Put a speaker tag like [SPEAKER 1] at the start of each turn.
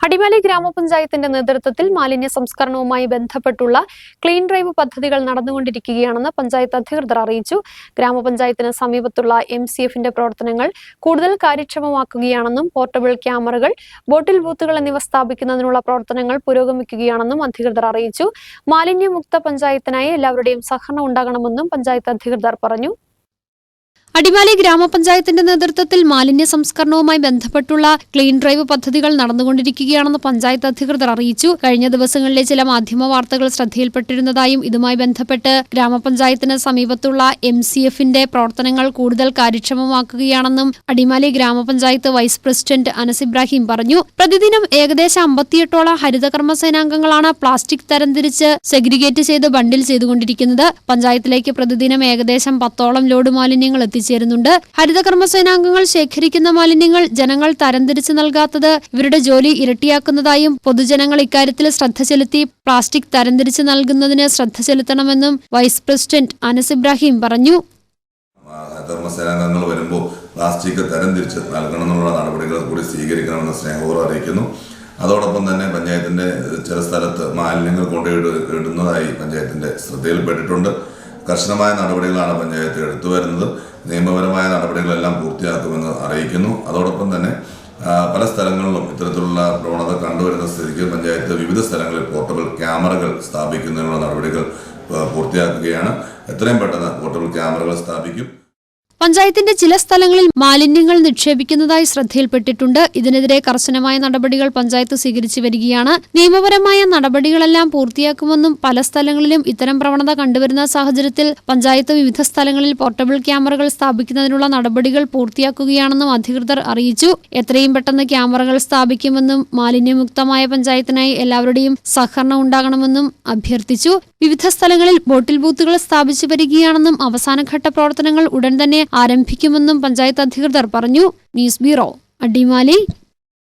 [SPEAKER 1] അടിമാലി ഗ്രാമപഞ്ചായത്തിന്റെ നേതൃത്വത്തിൽ മാലിന്യ സംസ്കരണവുമായി ബന്ധപ്പെട്ടുള്ള ക്ലീൻ ഡ്രൈവ് പദ്ധതികൾ നടന്നുകൊണ്ടിരിക്കുകയാണെന്ന് പഞ്ചായത്ത് അധികൃതർ അറിയിച്ചു. ഗ്രാമപഞ്ചായത്തിന് സമീപത്തുള്ള എം സി എഫിന്റെ പ്രവർത്തനങ്ങൾ കൂടുതൽ കാര്യക്ഷമമാക്കുകയാണെന്നും പോർട്ടബിൾ ക്യാമറകൾ ബോട്ടിൽ ബൂത്തുകൾ എന്നിവ സ്ഥാപിക്കുന്നതിനുള്ള പ്രവർത്തനങ്ങൾ പുരോഗമിക്കുകയാണെന്നും അധികൃതർ അറിയിച്ചു. മാലിന്യമുക്ത പഞ്ചായത്തിനായി എല്ലാവരുടെയും സഹകരണം ഉണ്ടാകണമെന്നും പഞ്ചായത്ത് അധികൃതർ പറഞ്ഞു. അടിമാലി ഗ്രാമപഞ്ചായത്തിന്റെ നേതൃത്വത്തിൽ മാലിന്യ സംസ്കരണവുമായി ബന്ധപ്പെട്ടുള്ള ക്ലീൻ ഡ്രൈവ് പദ്ധതികൾ നടന്നുകൊണ്ടിരിക്കുകയാണെന്ന് പഞ്ചായത്ത് അധികൃതർ അറിയിച്ചു. കഴിഞ്ഞ ദിവസങ്ങളിലെ ചില മാധ്യമ വാർത്തകൾ ശ്രദ്ധയിൽപ്പെട്ടിരുന്നതായും ഇതുമായി ബന്ധപ്പെട്ട് ഗ്രാമപഞ്ചായത്തിന് സമീപത്തുള്ള എം സി എഫിന്റെ പ്രവർത്തനങ്ങൾ കൂടുതൽ കാര്യക്ഷമമാക്കുകയാണെന്നും അടിമാലി ഗ്രാമപഞ്ചായത്ത് വൈസ് പ്രസിഡന്റ് അനസ് ഇബ്രാഹിം പറഞ്ഞു. പ്രതിദിനം ഏകദേശം അമ്പത്തിയെട്ടോളം ഹരിതകർമ്മ സേനാംഗങ്ങളാണ് പ്ലാസ്റ്റിക് തരംതിരിച്ച് സെഗ്രിഗേറ്റ് ചെയ്ത് ബണ്ടിൽ ചെയ്തുകൊണ്ടിരിക്കുന്നത്. പഞ്ചായത്തിലേക്ക് പ്രതിദിനം ഏകദേശം പത്തോളം ലോഡ് മാലിന്യങ്ങൾ എത്തിച്ചേരുന്നുണ്ട് ഹരിതകർമ്മ സേനാംഗങ്ങൾ ശേഖരിക്കുന്ന മാലിന്യങ്ങൾ ജനങ്ങൾ തരംതിരിച്ചു നൽകാത്തത് ഇവരുടെ ജോലി ഇരട്ടിയാക്കുന്നതായും പൊതുജനങ്ങൾ ഇക്കാര്യത്തിൽ ശ്രദ്ധ ചെലുത്തി പ്ലാസ്റ്റിക് തരംതിരിച്ചു നൽകുന്നതിന് ശ്രദ്ധ ചെലുത്തണമെന്നും വൈസ് പ്രസിഡന്റ് അനസ് ഇബ്രാഹിം പറഞ്ഞു.
[SPEAKER 2] ഹരിതകർമ്മസേനാംഗങ്ങൾ വരുമ്പോൾ പ്ലാസ്റ്റിക് തരംതിരിച്ച് നൽകണമെന്നുള്ള നടപടികൾ കൂടി സ്വീകരിക്കണമെന്ന് സ്നേഹപൂർവം അറിയിക്കുന്നു. അതോടൊപ്പം തന്നെ പഞ്ചായത്തിന്റെ ചില സ്ഥലത്ത് മാലിന്യങ്ങൾ കൊണ്ടുപോയി ഇടുന്നതായി പഞ്ചായത്തിന്റെ ശ്രദ്ധയിൽപ്പെട്ടിട്ടുണ്ട്. കർശനമായ നടപടികളാണ് പഞ്ചായത്ത് എടുത്തു വരുന്നത് നിയമപരമായ നടപടികളെല്ലാം പൂർത്തിയാക്കുമെന്ന് അറിയിക്കുന്നു. അതോടൊപ്പം തന്നെ പല സ്ഥലങ്ങളിലും ഇത്തരത്തിലുള്ള പ്രവണത കണ്ടുവരുന്ന സ്ഥിതിക്ക് പഞ്ചായത്ത് വിവിധ സ്ഥലങ്ങളിൽ പോർട്ടബിൾ ക്യാമറകൾ സ്ഥാപിക്കുന്നതിനുള്ള നടപടികൾ പൂർത്തിയാക്കുകയാണ്. എത്രയും പെട്ടെന്ന് പോർട്ടബിൾ ക്യാമറകൾ സ്ഥാപിക്കും.
[SPEAKER 1] പഞ്ചായത്തിന്റെ ചില സ്ഥലങ്ങളിൽ മാലിന്യങ്ങൾ നിക്ഷേപിക്കുന്നതായി ശ്രദ്ധയിൽപ്പെട്ടിട്ടുണ്ട്. ഇതിനെതിരെ കർശനമായ നടപടികൾ പഞ്ചായത്ത് സ്വീകരിച്ചു വരികയാണ്. നിയമപരമായ നടപടികളെല്ലാം പൂർത്തിയാക്കുമെന്നും പല സ്ഥലങ്ങളിലും ഇത്തരം പ്രവണത കണ്ടുവരുന്ന സാഹചര്യത്തിൽ പഞ്ചായത്ത് വിവിധ സ്ഥലങ്ങളിൽ പോർട്ടബിൾ ക്യാമറകൾ സ്ഥാപിക്കുന്നതിനുള്ള നടപടികൾ പൂർത്തിയാക്കുകയാണെന്നും അധികൃതർ അറിയിച്ചു. എത്രയും പെട്ടെന്ന് ക്യാമറകൾ സ്ഥാപിക്കുമെന്നും മാലിന്യമുക്തമായ പഞ്ചായത്തിനായി എല്ലാവരുടെയും സഹകരണം ഉണ്ടാകണമെന്നും അഭ്യർത്ഥിച്ചു. വിവിധ സ്ഥലങ്ങളിൽ ബോട്ടിൽ ബൂത്തുകൾ സ്ഥാപിച്ചു വരികയാണെന്നും അവസാനഘട്ട പ്രവർത്തനങ്ങൾ ഉടൻ തന്നെ ആരംഭിക്കുമെന്നും പഞ്ചായത്ത് അധികൃതർ പറഞ്ഞു. News bureau Adimali.